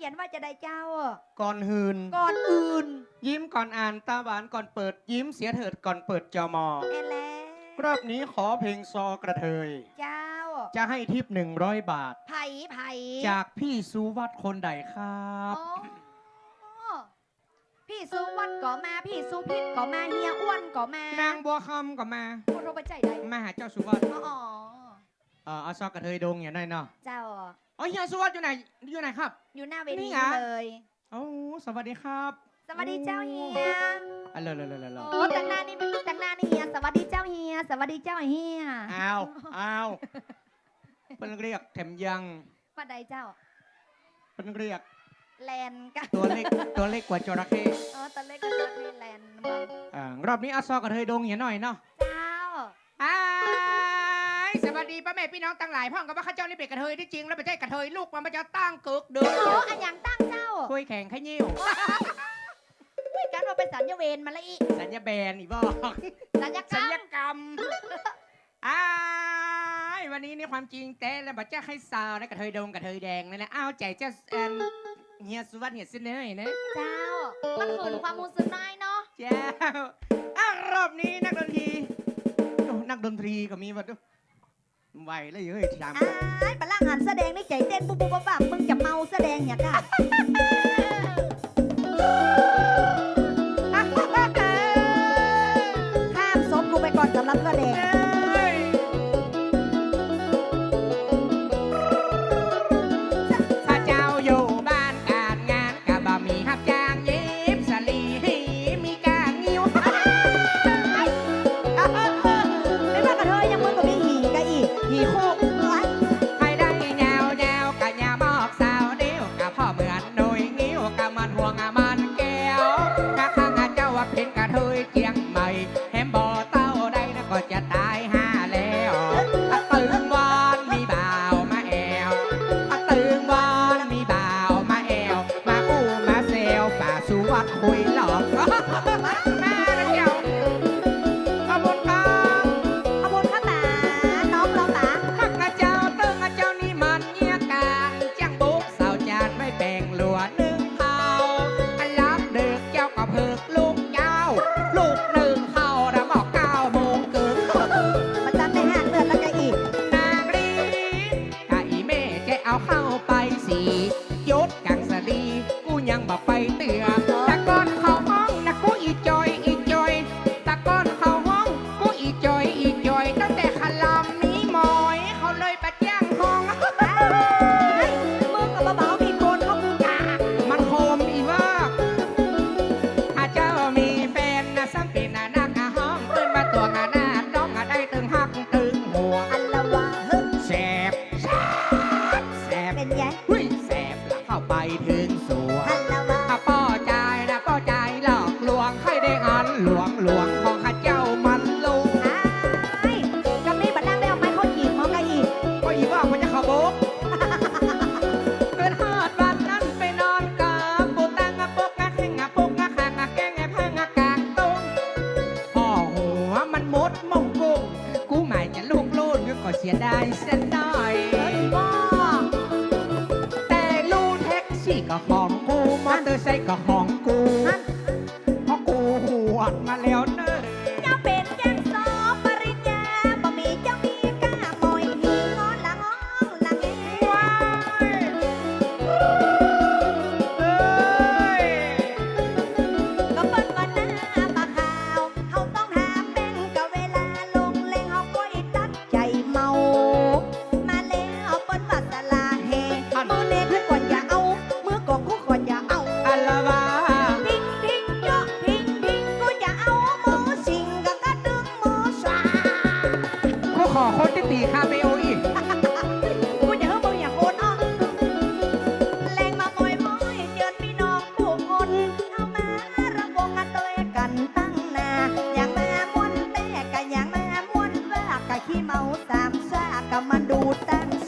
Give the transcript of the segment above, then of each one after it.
ขียนว่าจะได้เจ้า ก่อนหืน ก่อนอื่นยิ้มก่อนอ่านตาหวานก่อนเปิดยิ้มเสียเถิดก่อนเปิดจอมอเอแล้วรอบนี้ขอเพลงซอกระเทย เจ้า จะให้ทิปหนึ่งร้อยบาท ไผ่ไผ่จากพี่สุวัตคนใดครับอ๋อพี่สุวัดก็มาพี่สุพิษก็มาเฮียอ้วนก็มานางบัวคำก็มาพูดเราไปใจได้มาหาเจ้าสุวัตอ๋ออ๋อเออเอาซอกระเทยดงอย่างน้อยเนาะเจ้า อ๋อเฮียสุวัตอยู่ไหนอยู่ไหนครับอยู่หน้าเวนี่ทีไงเลย โอ้สวัสดีครับสวัสดีเจ้าเฮียอันเลยเลยเลยเลยโอ้แต่งหน้านี่แต่งหน้านี่เฮียสวัสดีเจ้าเฮียสวัสดีเจ้าเฮียอ้าวอ้าวเป็นเรียกแถมยังมาใดเจ้าเป็นเรียกแลนกันตัวเล็กตัวเล็กกว่าจระเข้เออตอนแรกก็จะให้แลนมึงอ่ารอบนี้เอาซอกระเทยดงอย่างน้อยเนาะเจ้าอ้าย สวัสดีป้าแม่พี่น้องตั้งหลายพ่องกับว่าข้าเจ้านี่เป็นกระเทยที่จริงแล้วไม่ใช่กระเทยลูกมันมาจะตั้งกึกเดือโอ้อันยังตั้งเจ้าคุยแข่งขยิ้วคุยกันว่าเป็นสัญญาเวรมาละอีสัญญาแบนอีบอก สัญญากรสัรญมญากรรมอ้ายวันนี้นี่ความจริงแต่แล้วบัจจ้าให้สาวนะกระเทยดงกระเทยแดงนั่นแหละอ้าวใจเจ้าแอนเฮียสุวัสดิ์เฮียเสนอนะเจ้า มันขืนความมูสึกน้อยเนาะเจ้าอ้าวรอบนี้นักดนตรีโอ้นักดนตรีก็มีมาด้วย ไหวเลยเฮ้ยทำอ้ายบล่างหันแสดงในใจเต้นปุ๊บปุ๊บปั๊บปั๊บมึงจะเมาแสดงอย่ากะ อีกหีคู่ ซี่ก็ของกูมอเตอร์ไซค์ก็ของกูเพราะกูหวดมาแล้วเนอะจะ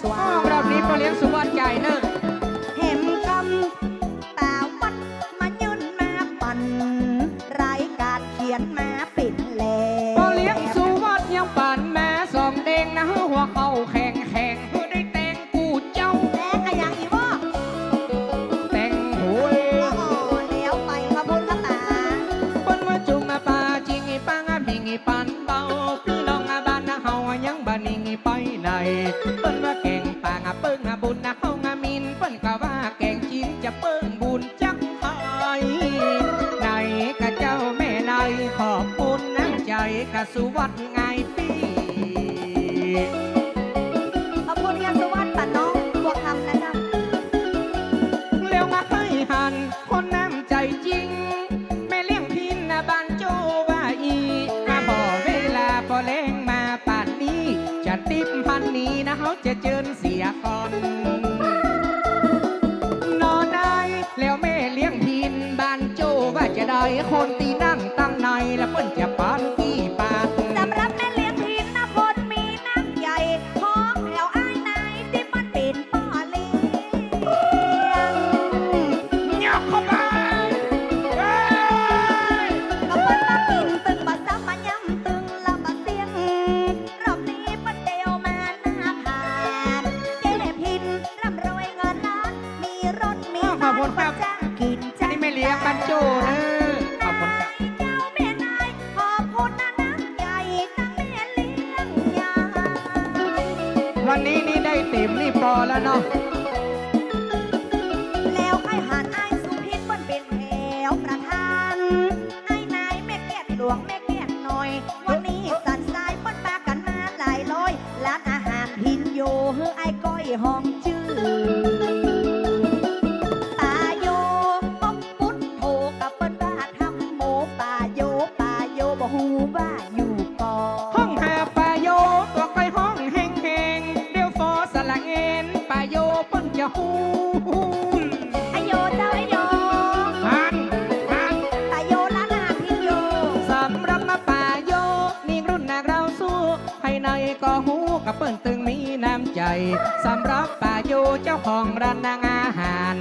สวรรค์รอบนี้เราเลี้ยงสุวรรณใหญ่เนอะเห็มกำตาวัดมายุ่นมาปันรายการเขียนมาปิดแหลมเราเลี้ยงสุวรรณยังปั่นแม่สองเด้งนะหัวเข้าแข็งแข็งเพื่อได้แต่งกูเจ้าแม่ขยังอีวอกแต่งหวยอ้โเลี้ยวไปขบวนขตาปนว่าจุงอาปาจิงอีปังอาบิงอีปันเบาพี่น้องอาบานนะเฮายังบ้านิงีไปไหน ดไงปีขอบคุณยาสุวรรณปัดน้องบวกคำนะจ๊ะเร็วมาให้หัน คนน้ำใจจริง ไม่เลี้ยงพินนะบานโจว่าอี มาบอกเวลาพอเล้งมาป่านนี้ จะติบพันนี้นะเขาจะเจิญเสียก่อนน วงแม่แก่หน่อย วันนี้สันทรายปนปากันมาหลายร้อยร้านอาหารหินโยเฮือไอ้ก้อยห้องจื้อ ฮู้กับเปิ้นตึงมีน้ำใจสำหรับปาโยเจ้าของร้านอาหาร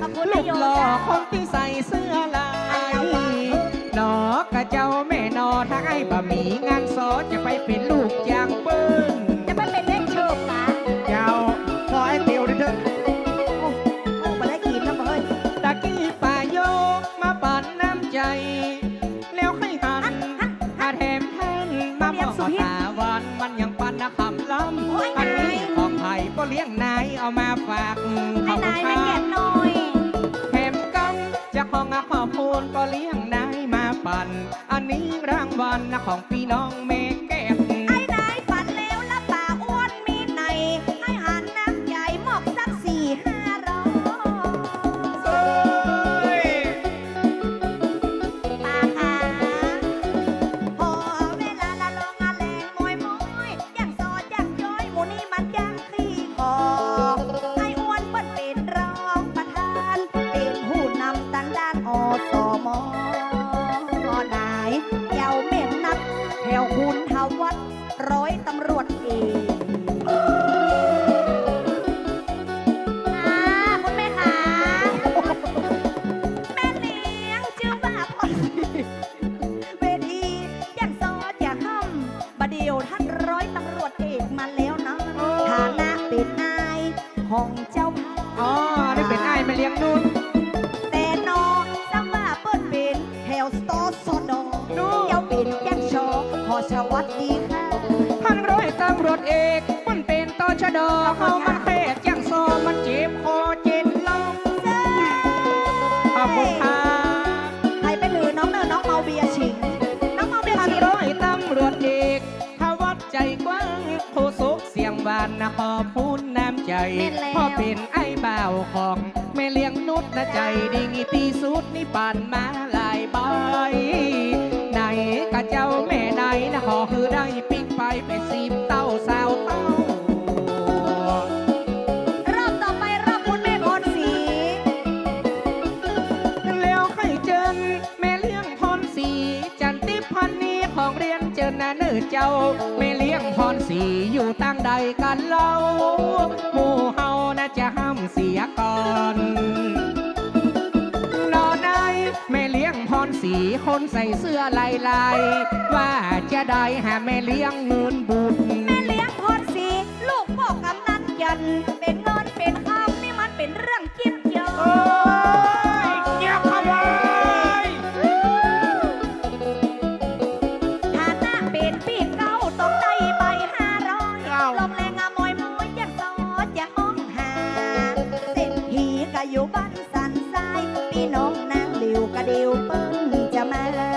ขอบคุณลูไอกโยหล่อจ้าคนที่ใส่เสื้อลายหนอกะเจ้าแม่นอถ้าไอ้บะหมี่งานซอจะไปเป็นลูกยา นะของพี่น้องเมก เป็นตชดเขามันแค่แจ้งซอมันเจ็บคอเจ็บลมขอบคุณครับใครเป็นหือน้องเนอน้องเมาเบียร์ฉิง น้องเมาเบียร์ฉิงร้อยตำรวจเอกทวัดใจกว้างโคศกเสียงหวานนะขอบคุณน้ำใจแม่นแล้ว พ่อเป็นไอ้บ่าวของแม่เลี้ยงนุชนะใจดีงีตีสุดนี่ปานมาหลายใบไหนกะเจ้าแม่ไหนนะขอคือได้ปิ๊กไปเป็นสิบเต้าสาวเต้า เจ้าไม่เลี้ยงพรสีอยู่ตั้งใดกันเล่าหมู่เฮาน่าจะห้ามเสียก่อนนอนได้แม่เลี้ยงพรสีคนใส่เสื้อลายลายว่าจะได้หาแม่เลี้ยงเงินบุญแม่เลี้ยงพรสีลูกพ่อกำนันยัน เดียวเปิ้งจะมา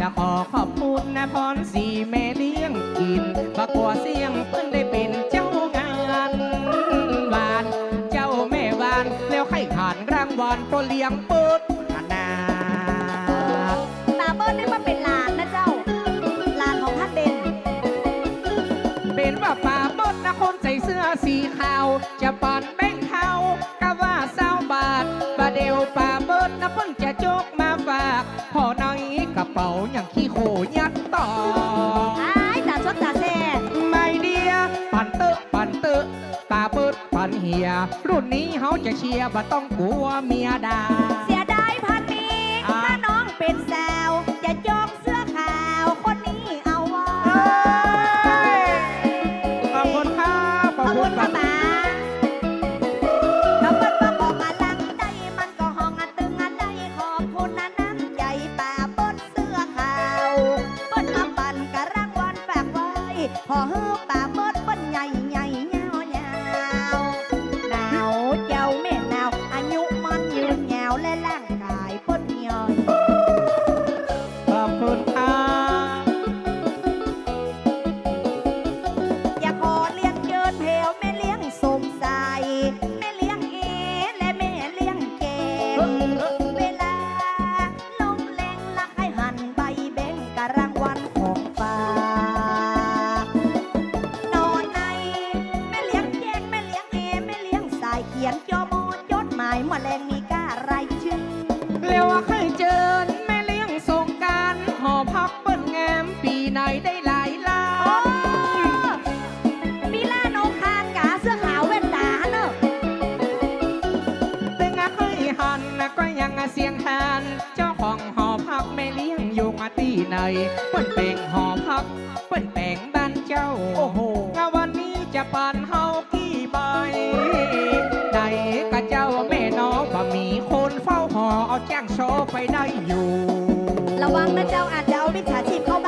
จะขอขอบคุณนะพรสีแม่เลี้ยงกินปะกวดเสียงเพิ่นได้เป็นเจ้างานวาน เจ้าแม่วานแล้วให้ขานรางวัลตัเลี้ยงปุ๊ด อย่างขี้โขยันต่อไอ้ายตาชดตาแซ่ไม่เดียปันเตอปันเตอตาเปิดปันเฮีย รุ่นนี้เขาจะเชียร์บ่ต้องกลัวเมียด่าเสียดายพันนี้ถ้าน้องเป็นแสน เสียงหานเจ้าของหอพักแม่เลี้ยงอยู่มาตีหนเปิ้นแปลงหอพักเปิ้นแปลงบ้านเจ้าโอ้โหงาวันนี้จะปานเฮากี่ใบใดกะเจ้าแม่น้องบ่มีคนเฝ้าหอเอาแจ้งโซไปได้อยู่ ระวังนะเจ้าอาจจะเอามิชาชีพเข้า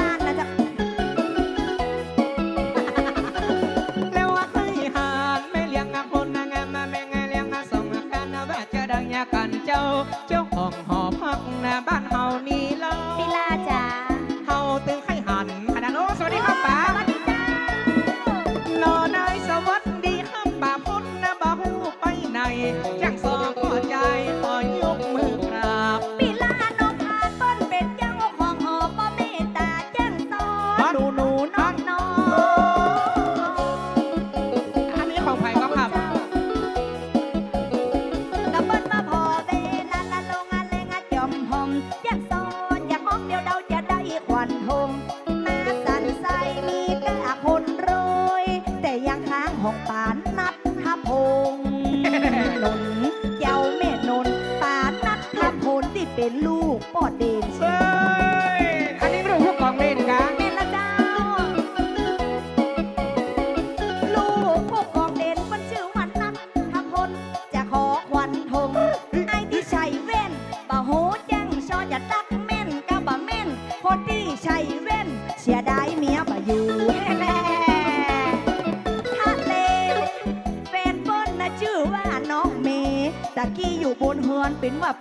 เป็นว่า